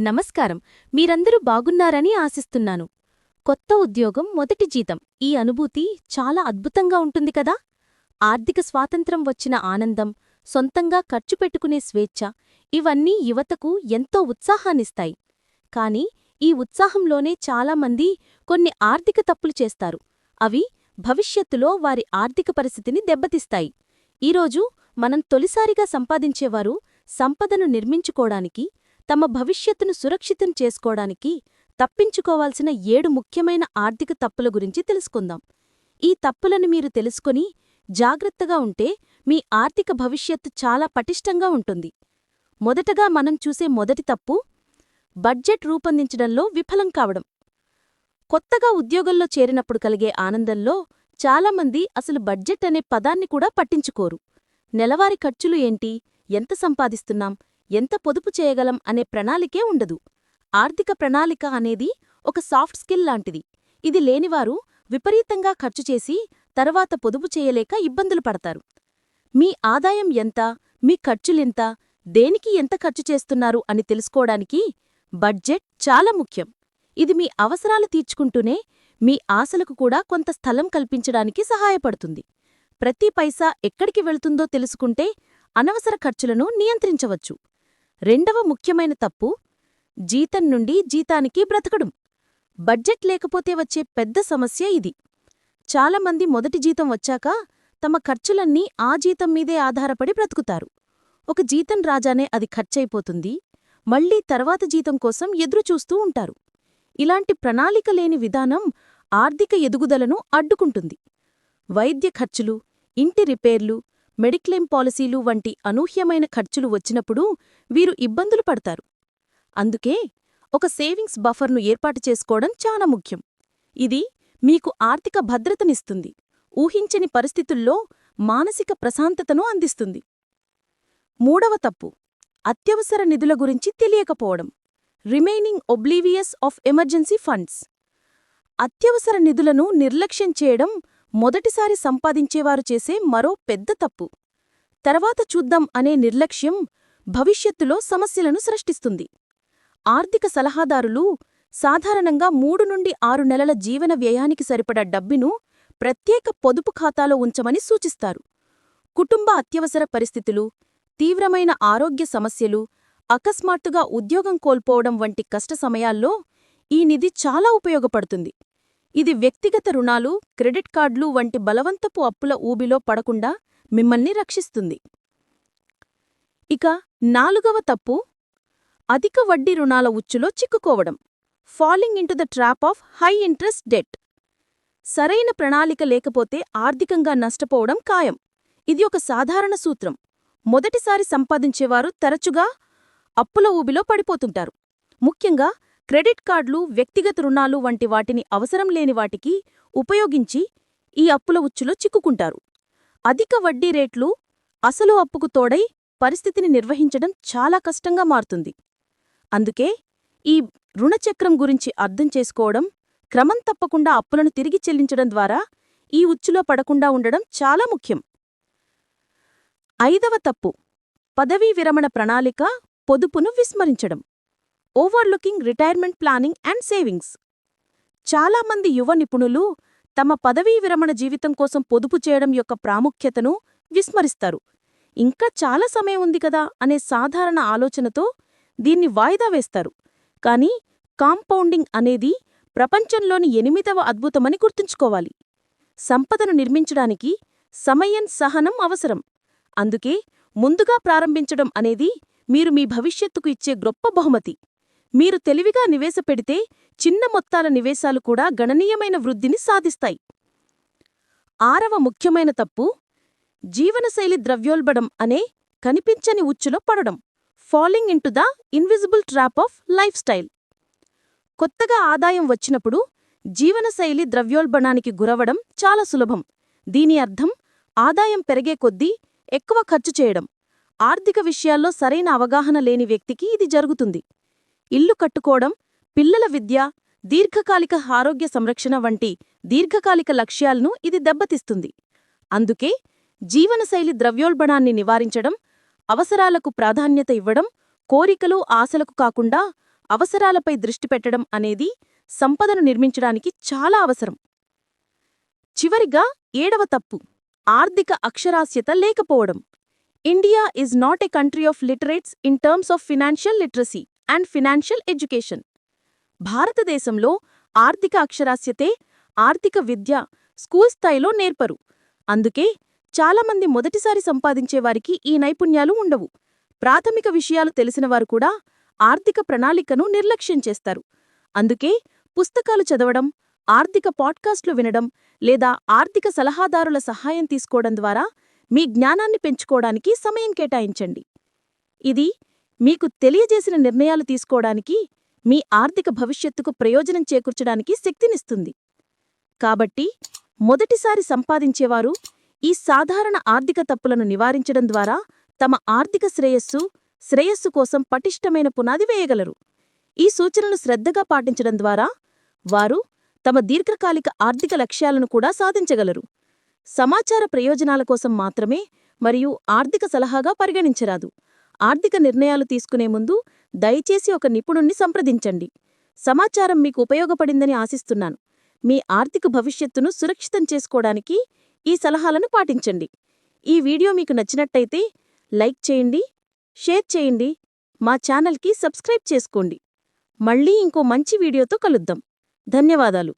నమస్కారం. మీరందరూ బాగున్నారని ఆశిస్తున్నాను. కొత్త ఉద్యోగం మొదటి జీతం. ఈ అనుభూతి చాలా అద్భుతంగా ఉంటుంది కదా? ఆర్థిక స్వాతంత్రం వచ్చిన ఆనందం సొంతంగా ఖర్చు పెట్టుకునే స్వేచ్ఛ ఇవన్నీ యువతకు ఎంతో ఉత్సాహాన్నిస్తాయి. కాని ఈ ఉత్సాహంలోనే చాలామంది కొన్ని ఆర్థిక తప్పులు చేస్తారు. అవి భవిష్యత్తులో వారి ఆర్థిక పరిస్థితిని దెబ్బతీస్తాయి. ఈరోజు మనం తొలిసారిగా సంపాదించేవారు సంపదను నిర్మించుకోడానికి తమ భవిష్యత్తును సురక్షితం చేసుకోవడానికి తప్పించుకోవాల్సిన ఏడు ముఖ్యమైన ఆర్థిక తప్పుల గురించి తెలుసుకుందాం. ఈ తప్పులను మీరు తెలుసుకొని జాగ్రత్తగా ఉంటే మీ ఆర్థిక భవిష్యత్తు చాలా పటిష్టంగా ఉంటుంది. మొదటగా మనం చూసే మొదటి తప్పు బడ్జెట్ రూపొందించడంలో విఫలం కావడం. కొత్తగా ఉద్యోగంలో చేరినప్పుడు కలిగే ఆనందంలో చాలామంది అసలు బడ్జెట్ అనే పదాన్ని కూడా పట్టించుకోరు. నెలవారీ ఖర్చులు ఏంటి? ఎంత సంపాదిస్తున్నాం? ఎంత పొదుపు చేయగలం అనే ప్రణాళికే ఉండదు. ఆర్థిక ప్రణాళిక అనేది ఒక సాఫ్ట్ స్కిల్ లాంటిది. ఇది లేనివారు విపరీతంగా ఖర్చు చేసి తర్వాత పొదుపు చేయలేక ఇబ్బందులు పడతారు. మీ ఆదాయం ఎంత? మీ ఖర్చులెంత? దేనికి ఎంత ఖర్చు చేస్తున్నారు అని తెలుసుకోవడానికి బడ్జెట్ చాలా ముఖ్యం. ఇది మీ అవసరాలు తీర్చుకుంటూనే మీ ఆశలకు కూడా కొంత స్థలం కల్పించడానికి సహాయపడుతుంది. ప్రతి పైసా ఎక్కడికి వెళుతుందో తెలుసుకుంటే అనవసర ఖర్చులను నియంత్రించవచ్చు. రెండవ ముఖ్యమైన తప్పు జీతం నుండి జీతానికి బ్రతకడం. బడ్జెట్ లేకపోతే వచ్చే పెద్ద సమస్య ఇది. చాలామంది మొదటి జీతం వచ్చాక తమ ఖర్చులన్నీ ఆ జీతం మీదే ఆధారపడి బ్రతుకుతారు. ఒక జీతం రాజానే అది ఖర్చయిపోతుంది మళ్ళీ తర్వాత జీతం కోసం ఎదురుచూస్తూ ఉంటారు. ఇలాంటి ప్రణాళిక లేని విధానం ఆర్థిక ఎదుగుదలను అడ్డుకుంటుంది. వైద్య ఖర్చులు ఇంటి రిపేర్లు మెడిక్లెయిమ్ పాలసీలు వంటి అనూహ్యమైన ఖర్చులు వచ్చినప్పుడు వీరు ఇబ్బందులు పడతారు. అందుకే ఒక సేవింగ్స్ బఫర్ను ఏర్పాటు చేసుకోవడం చాలా ముఖ్యం. ఇది మీకు ఆర్థిక భద్రతనిస్తుంది ఊహించని పరిస్థితుల్లో మానసిక ప్రశాంతతను అందిస్తుంది. మూడవ తప్పు అత్యవసర నిధుల గురించి తెలియకపోవడం remaining oblivious of emergency funds. అత్యవసర నిధులను నిర్లక్ష్యం చేయడం మొదటిసారి సంపాదించేవారు చేసే మరో పెద్ద తప్పు. తర్వాత చూద్దాం అనే నిర్లక్ష్యం భవిష్యత్తులో సమస్యలను సృష్టిస్తుంది. ఆర్థిక సలహాదారులు సాధారణంగా మూడు నుండి ఆరు నెలల జీవన వ్యయానికి సరిపడ డబ్బిను ప్రత్యేక పొదుపు ఖాతాలో ఉంచమని సూచిస్తారు. కుటుంబ అత్యవసర పరిస్థితులు తీవ్రమైన ఆరోగ్య సమస్యలు అకస్మాత్తుగా ఉద్యోగం కోల్పోవడం వంటి కష్ట సమయాల్లో ఈ నిధి చాలా ఉపయోగపడుతుంది. ఇది వ్యక్తిగత రుణాలు క్రెడిట్ కార్డులు వంటి బలవంతపు అప్పుల ఊబిలో పడకుండా మిమ్మల్ని రక్షిస్తుంది. ఇక నాలుగవ తప్పు అధిక వడ్డీ రుణాల ఉచ్చులో చిక్కుకోవడం. Falling into the trap of high interest debt. సరైన ప్రణాళిక లేకపోతే ఆర్థికంగా నష్టపోవడం ఖాయం. ఇది ఒక సాధారణ సూత్రం. మొదటిసారి సంపాదించేవారు తరచుగా అప్పుల ఊబిలో పడిపోతుంటారు. ముఖ్యంగా క్రెడిట్ కార్డులు వ్యక్తిగత రుణాలు వంటి వాటిని అవసరం లేని వాటికి ఉపయోగించి ఈ అప్పుల ఉచ్చులో చిక్కుకుంటారు. అధిక వడ్డీ రేట్లు అసలు అప్పుకు తోడై పరిస్థితిని నిర్వహించడం చాలా కష్టంగా మారుతుంది. అందుకే ఈ రుణచక్రం గురించి అర్థం చేసుకోవడం క్రమం తప్పకుండా అప్పులను తిరిగి చెల్లించడం ద్వారా ఈ ఉచ్చులో పడకుండా ఉండడం చాలా ముఖ్యం. ఐదవ తప్పు పదవీ విరమణ ప్రణాళిక పొదుపును విస్మరించడం. Overlooking retirement planning and savings. చాలామంది యువ నిపుణులు తమ పదవీ విరమణ జీవితం కోసం పొదుపు చేయడం యొక్క ప్రాముఖ్యతను విస్మరిస్తారు. ఇంకా చాలా సమయం ఉంది కదా అనే సాధారణ ఆలోచనతో దీన్ని వాయిదా వేస్తారు. కానీ కాంపౌండింగ్ అనేది ప్రపంచంలోని ఎనిమిదవ అద్భుతమని గుర్తుంచుకోవాలి. సంపదను నిర్మించడానికి సమయం సహనం అవసరం. అందుకే ముందుగా ప్రారంభించడం అనేది మీరు మీ భవిష్యత్తుకు ఇచ్చే గొప్ప బహుమతి. మీరు తెలివిగా నివేశపెడితే చిన్న మొత్తాల నివేశాలు కూడా గణనీయమైన వృద్ధిని సాధిస్తాయి. ఆరవ ముఖ్యమైన తప్పు జీవనశైలి ద్రవ్యోల్బడం అనే కనిపించని ఉచ్చులో పడడం. Falling into the invisible trap of lifestyle కొత్తగా ఆదాయం వచ్చినప్పుడు జీవనశైలి ద్రవ్యోల్బణానికి గురవడం చాలా సులభం. దీని అర్థం ఆదాయం పెరిగే కొద్దీ ఎక్కువ ఖర్చు చేయడం. ఆర్థిక విషయాల్లో సరైన అవగాహన లేని వ్యక్తికి ఇది జరుగుతుంది. ఇల్లు కట్టుకోవడం పిల్లల విద్య దీర్ఘకాలిక ఆరోగ్య సంరక్షణ వంటి దీర్ఘకాలిక లక్ష్యాలను ఇది దెబ్బతీస్తుంది. అందుకే జీవనశైలి ద్రవ్యోల్బణాన్ని నివారించడం అవసరాలకు ప్రాధాన్యత ఇవ్వడం కోరికలు ఆశలకు కాకుండా అవసరాలపై దృష్టి పెట్టడం అనేది సంపదను నిర్మించడానికి చాలా అవసరం. చివరిగా ఏడవ తప్పు ఆర్థిక అక్షరాస్యత లేకపోవడం. India is not a country of literates in terms of financial literacy. And financial education. భారతదేశంలో ఆర్థిక అక్షరాస్యతే ఆర్థిక విద్య స్కూల్ స్థాయిలో నేర్పరు. అందుకే చాలామంది మొదటిసారి సంపాదించేవారికి ఈ నైపుణ్యాలు ఉండవు. ప్రాథమిక విషయాలు తెలిసినవారు కూడా ఆర్థిక ప్రణాళికను నిర్లక్ష్యం చేస్తారు. అందుకే పుస్తకాలు చదవడం ఆర్థిక పాడ్కాస్ట్లు వినడం లేదా ఆర్థిక సలహాదారుల సహాయం తీసుకోవడం ద్వారా మీ జ్ఞానాన్ని పెంచుకోవడానికి సమయం కేటాయించండి. ఇది మీకు తెలియజేసిన నిర్ణయాలు తీసుకోవడానికి మీ ఆర్థిక భవిష్యత్తుకు ప్రయోజనం చేకూర్చడానికి శక్తినిస్తుంది. కాబట్టి మొదటిసారి సంపాదించేవారు ఈ సాధారణ ఆర్థిక తప్పులను నివారించడం ద్వారా తమ ఆర్థిక శ్రేయస్సు శ్రేయస్సు కోసం పటిష్టమైన పునాది వేయగలరు. ఈ సూచనలు శ్రద్ధగా పాటించడం ద్వారా వారు తమ దీర్ఘకాలిక ఆర్థిక లక్ష్యాలను కూడా సాధించగలరు. సమాచార ప్రయోజనాల కోసం మాత్రమే మరియు ఆర్థిక సలహాగా పరిగణించరాదు. ఆర్థిక నిర్ణయాలు తీసుకునే ముందు దయచేసి ఒక నిపుణుణ్ణి సంప్రదించండి. సమాచారం మీకు ఉపయోగపడిందని ఆశిస్తున్నాను. మీ ఆర్థిక భవిష్యత్తును సురక్షితం చేసుకోవడానికి ఈ సలహాలను పాటించండి. ఈ వీడియో మీకు నచ్చినట్టయితే లైక్ చేయండి షేర్ చేయండి మా ఛానల్కి సబ్స్క్రైబ్ చేసుకోండి. మళ్ళీ ఇంకో మంచి వీడియోతో కలుద్దాం. ధన్యవాదాలు.